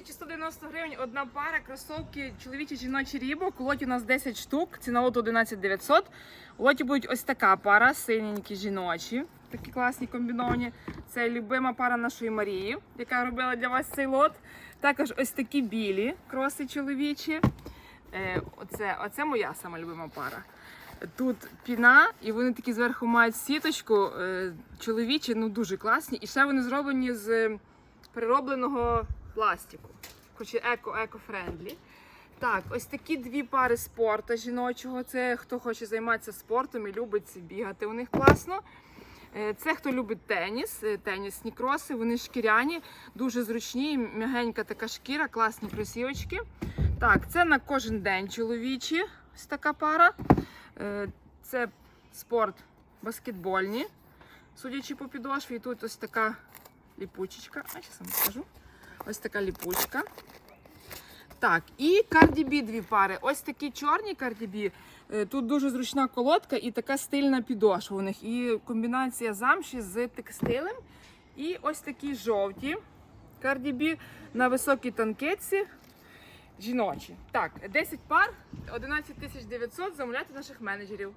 1190 гривень одна пара кросовки чоловічі жіночі рібок. Лоті у нас 10 штук, ціна лоту 11900. У лоті будуть ось така пара, синенькі жіночі. Такі класні комбіновані. Це любима пара нашої Марії, яка робила для вас цей лот. Також ось такі білі кроси чоловічі. Е, оце, оце моя сама любима пара. Тут піна, і вони такі зверху мають сіточку. е, Чоловічі, ну дуже класні. І ще вони зроблені з переробленого пластику. Хоч і еко еко-френдлі. Так, ось такі дві пари спорту жіночого. Це хто хоче займатися спортом і любить бігати. У них класно. Е, Це хто любить теніс, е, тенісні кроси, вони шкіряні, дуже зручні, м'ягенька така шкіра, класні кросівочки. Так, це на кожен день чоловічі. Ось така пара. Е, Це спорт баскетбольні. Судячи по підошві, і тут ось така ліпучечка. А зараз вам покажу. Ось така ліпучка. Так, і кардібі дві пари. Ось такі чорні кардібі. Е, Тут дуже зручна колодка і така стильна підошва у них. І комбінація замші з текстилем. І ось такі жовті кардібі на високій танкетці. Жіночі. Так, 10 пар, 11 900 замовляти наших менеджерів.